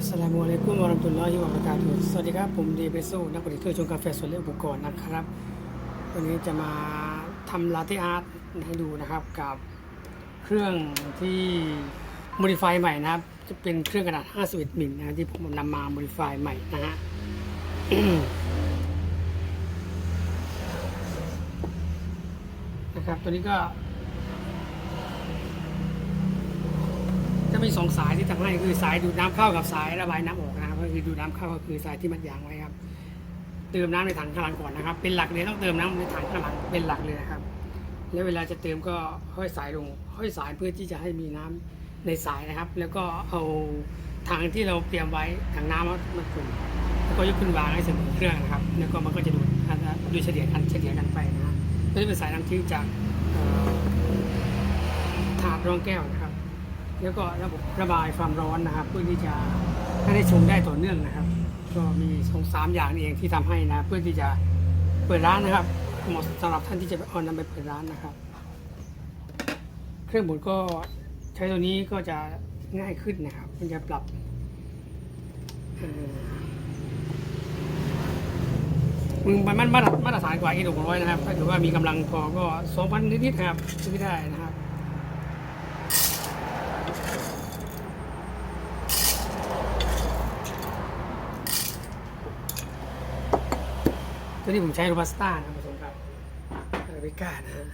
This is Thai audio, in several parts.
อัสลามุอะลัยกุมวะเราะห์มตุลลอฮิวะบะเระกาตุฮ์สวัสดีครับ ผมเดเบโซนักประดิษฐ์เครื่องชงกาแฟสดและอุปกรณ์นะครับ วันนี้จะมาทำลาเต้อาร์ตให้ดูนะครับกับเครื่องที่โมดิฟายใหม่นะครับ จะเป็นเครื่องกระดาษ 51 มิลนะที่ผมนำมาโมดิฟายใหม่นะฮะนะครับตัวนี้ก็ จะมีสองสายที่ทำให้คือสายดูดน้ำเข้ากับสายระบายน้ำออกนะครับก็คือดูดน้ำเข้าก็คือสายที่มัดยางไว้ครับ เติมน้ำในถังข้างหลังก่อนนะครับ เป็นหลักเลยต้องเติมน้ำในถังข้างหลังเป็นหลักเลยนะครับ แล้วเวลาจะเติมก็ห้อยสายลงห้อยสายเพื่อที่จะให้มีน้ำในสายนะครับ แล้วก็เอาถังที่เราเตรียมไว้ถังน้ำมามาจุ่มแล้วก็ยกขึ้นวางให้เสมอเครื่องนะครับ แล้วก็มันก็จะดูดดูดเฉลี่ยกันเฉลี่ยกันไปนะฮะตัวนี้เป็นสายน้ำทิ้งจากถาดรองแก้วนะ แล้วก็ระบบระบายความร้อนนะครับ เพื่อที่จะให้ได้ชงได้ต่อเนื่องนะครับ ก็มีสองสามอย่างนี่เองที่ทำให้นะเพื่อที่จะเปิดร้านนะครับเหมาะสำหรับท่านที่จะเอานำไปเปิดร้านนะครับ เครื่องบดก็ใช้ตัวนี้ก็จะง่ายขึ้นนะครับ มันจะปรับมึงมันมันมาตรฐานกว่าอีกหกร้อยนะครับ ถ้าเกิดว่ามีกำลังพอก็สองพันนิดๆนะครับซื้อได้นะครับ ตัวนี้ผมใช้โรบัสต้านะผสมกับอาราบิก้านะฮะ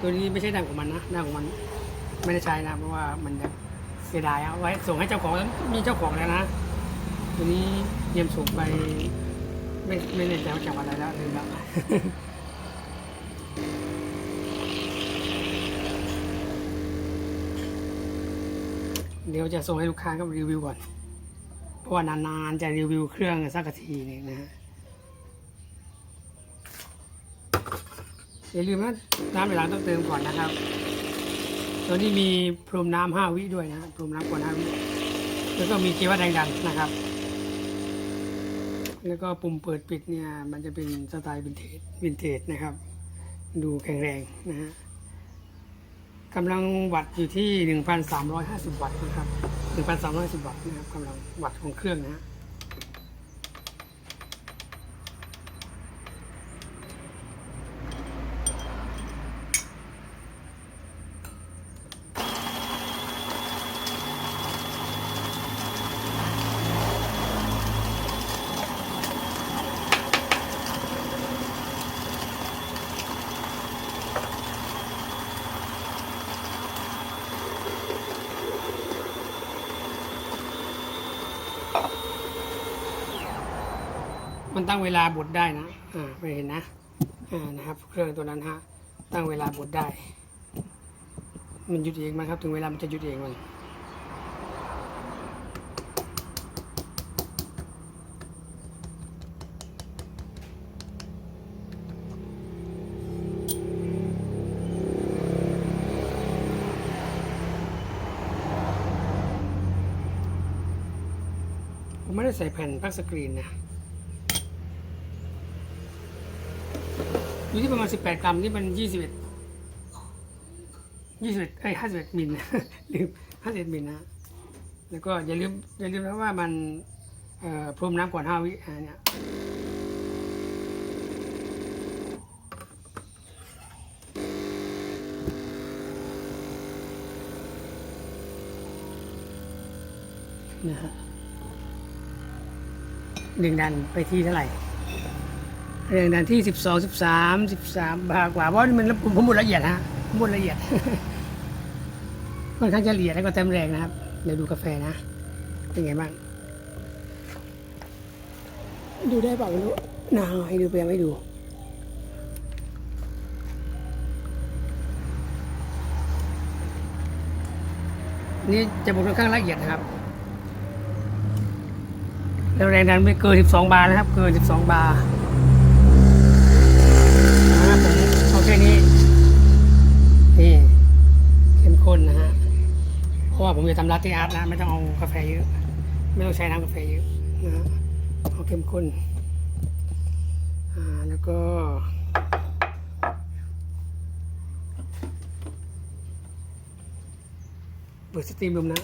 ตัวนี้ไม่ใช่ดังของมันนะดังของมันไม่ได้ใช้นะเพราะว่ามันจะเสียดายเอาไว้ส่งให้เจ้าของแล้วมีเจ้าของแล้วนะตัวนี้เยี่ยมส่งไป ไม่ไม่แน่ใจว่าจังหวัดอะไรแล้วลืมแล้ว เดี๋ยวจะส่งให้ลูกค้าก็รีวิวก่อน เพราะว่านานๆจะรีวิวเครื่องสักทีนึงนะฮะอย่าลืมนะน้ำในร้าต้องเติมก่อนนะครับตัวนี้มีพรมน้ำห้าวิด้วยนะพรมน้ำก่อนห้าวิแล้วก็มีเกียร์วัดแรงดันนะครับ แล้วก็ปุ่มเปิดปิดเนี่ยมันจะเป็นสไตล์วินเทจวินเทจนะครับ ดูแข็งแรงนะฮะ กำลังวัตต์อยู่ที่ 1,350 วัตต์นะครับ 1,350 วัตต์นะครับกำลังวัตต์ของเครื่องนะฮะ มันตั้งเวลาบดได้นะ อ่าไม่เห็นนะ อ่า นะครับ เครื่องตัวนั้นฮะ ตั้งเวลาบดได้ มันหยุดเองมันครับ ถึงเวลามันจะหยุดเองมันผมไม่ได้ใส่แผ่นพักสกรีนนะ อยู่ที่ประมาณ 18 กรัมนี่มัน 21 21เอ้ย51มิลลืม51มิลนะแล้วก็อย่าลืมอย่าลืมนะว่ามันเอ่อพรมน้ำก่อน5วิอ่าเนี่ยนะฮะดึงดันไปที่เท่าไหร่ เรื่องดันที่สิบสองสิบสามสิบสามบากว่าเพราะมันผมผมหมดละเอียดฮะมหมดละเอียดค่อนข้างจะละเอียดแล้วก็เต็มแรงนะครับเดี๋ยวดูกาแฟนะ เป็นไงบ้าง ดูได้เปล่าไม่รู้นาให้ดูไปยังไม่ดูนี่จะบอกค่อนข้างละเอียดนะครับ แล้วแรงดันไม่เกิน 12 บาร์นะครับ เกิน 12 บาร์ นี้ นี่เข้มข้นนะฮะ เพราะว่าผมจะทำลาเต้อาร์ตนะ ไม่ต้องเอากาแฟเยอะ ไม่ต้องใช้น้ำกาแฟเยอะนะฮะเอาเข้มข้น อ่า แล้วก็เปิดสตรีมลมนะ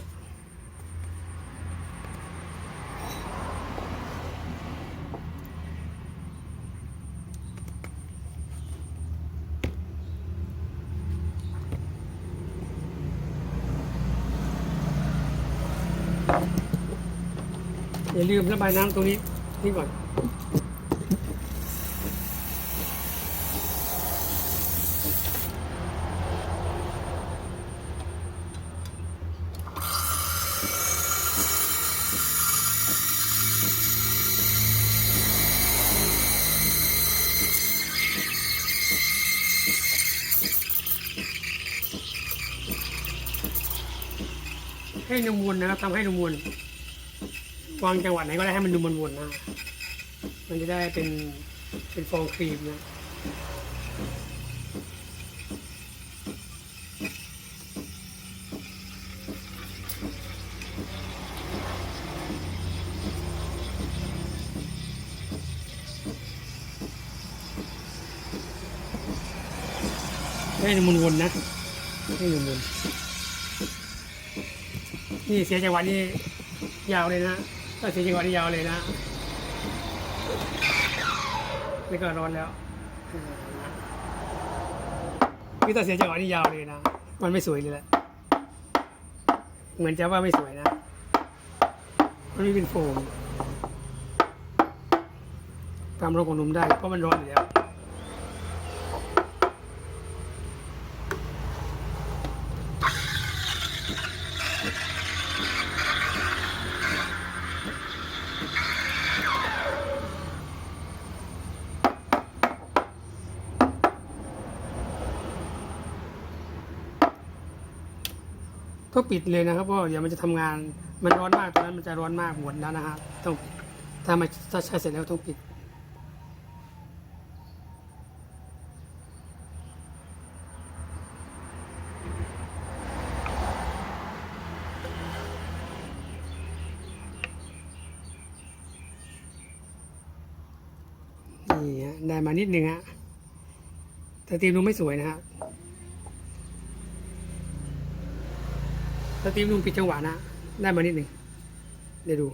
อย่าลืมระบายน้ำตรงนี้นี่ก่อนให้นมวนนะครับทำให้นมวน วางจังหวะไหนก็ได้ให้มันดูวนๆนะ มันจะได้เป็นเป็นฟองครีมนะให้นมวนๆนะให้มันวนนี่เสียจังหวะนี่ยาวเลยนะ ถ้าเสียจังหวะนี่ยาวเลยนะนี่ก็ร้อนแล้วนี่ถ้าเสียจังหวะนี่ยาวเลยนะ มันไม่สวยเลยแหละ เหมือนจะว่าไม่สวยนะ มันไม่เป็นโฟมตามรองของนมได้ เพราะมันร้อนอยู่แล้ว ต้องปิดเลยนะครับเพราะเดี๋ยวมันจะทำงาน มันร้อนมากตอนนั้นมันจะร้อนมากหมดแล้วนะครับต้องถ้ามาถ้าใช้เสร็จแล้วต้องปิดนี่ฮะได้มานิดนึงฮะแต่ตีมดูไม่สวยนะครับ สตรีมลุงผิดจังหวะนะ ได้มานิดหนึ่งเดี๋ยวดู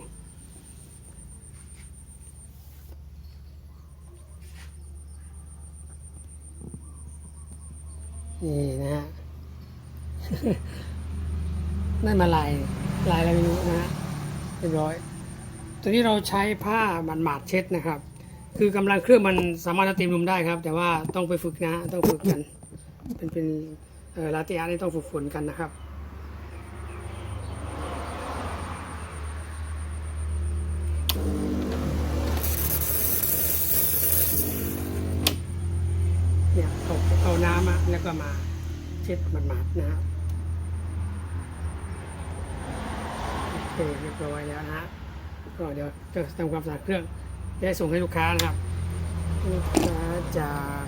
นี่นะฮะได้มาลายลายอะไรไม่รู้นะฮะเรียบร้อยตัวนี้เราใช้ผ้ามันหมาดเช็ดนะครับ คือกำลังเครื่องมันสามารถสตรีมลุมได้ครับ แต่ว่าต้องไปฝึกนะฮะต้องฝึกกัน เป็นเป็นเอ่อลาเตียนี่ต้องฝึกฝนกันนะครับ เนี่ยเอาเอาน้ำมาแล้วก็มาเช็ดหมาดๆนะครับโอเคเรียบร้อยแล้วนะฮะก็เดี๋ยวจะทำความสะอาดเครื่องได้ส่งให้ลูกค้านะครับลูกค้าจาก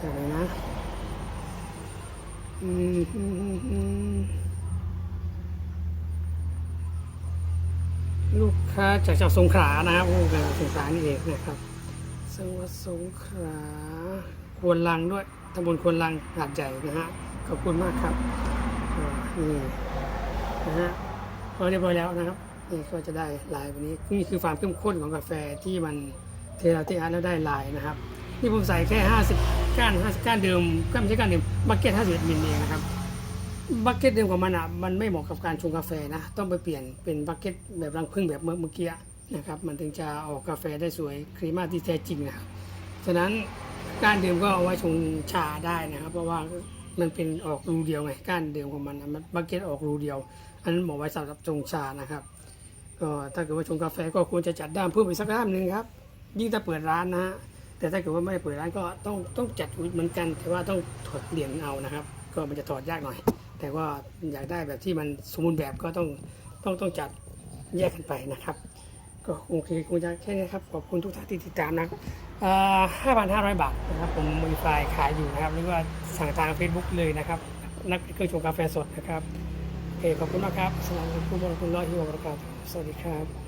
จากไหนนะ อืมอืมอืมอืม ลูกค้าจากจากสงขลานะครับโอ้จากสงขลานี่เองนะครับจังหวัดสงขลาควนลังด้วยตำบลควนลังหาดใหญ่นะฮะขอบคุณมากครับนี่นะฮะพอเรียบร้อยแล้วนะครับนี่ก็จะได้ลายแบบนี้นี่คือความเข้มข้นของกาแฟที่มันเทลาเทอาร์แล้วได้ลายนะครับ นี่ผมใส่แค่ 50 ก้าน 50 ก้านเดิมก็ไม่ใช่ก้านเดิมบักเก็ต51มิลเองนะครับ บักเก็ตเดิมของมันอะมันไม่เหมาะกับการชงกาแฟนะ ต้องไปเปลี่ยนเป็นบักเก็ตแบบรังผึ้งแบบเมื่อเมื่อกี้นะครับ มันถึงจะออกกาแฟได้สวยครีมาที่แท้จริงนะฉะนั้นก้านเดิมก็เอาไว้ชงชาได้นะครับ เพราะว่ามันเป็นออกรูเดียวไงก้านเดิมของมันนะมันบักเก็ตออกรูเดียว อันนั้นเหมาะไว้สำหรับชงชานะครับ ก็ถ้าเกิดว่าชงกาแฟก็ควรจะจัดด้ามเพิ่มอีกสักด้ามหนึ่งครับ ยิ่งถ้าเปิดร้านนะฮะแต่ถ้าเกิดว่าไม่ได้เปิดร้านก็ต้องต้องจัดเหมือนกัน แต่ว่าต้องถอดเหรียญเอานะครับ ก็มันจะถอดยากหน่อย แต่ว่าอยากได้แบบที่มันสมบูรณ์แบบก็ต้องต้องต้องจัดแยกกันไปนะครับ ก็โอเคคงจะแค่นี้ครับขอบคุณทุกท่านที่ติดตามนะห้าพันห้าร้อยบาทนะครับผมมีไฟขายอยู่นะครับหรือว่าสั่งทาง Facebook เลยนะครับ นักเครื่องชงกาแฟสดนะครับโอเคขอบคุณมากครับสำหรับคุณบริคุณร้อยที่วบริการสวัสดีครับ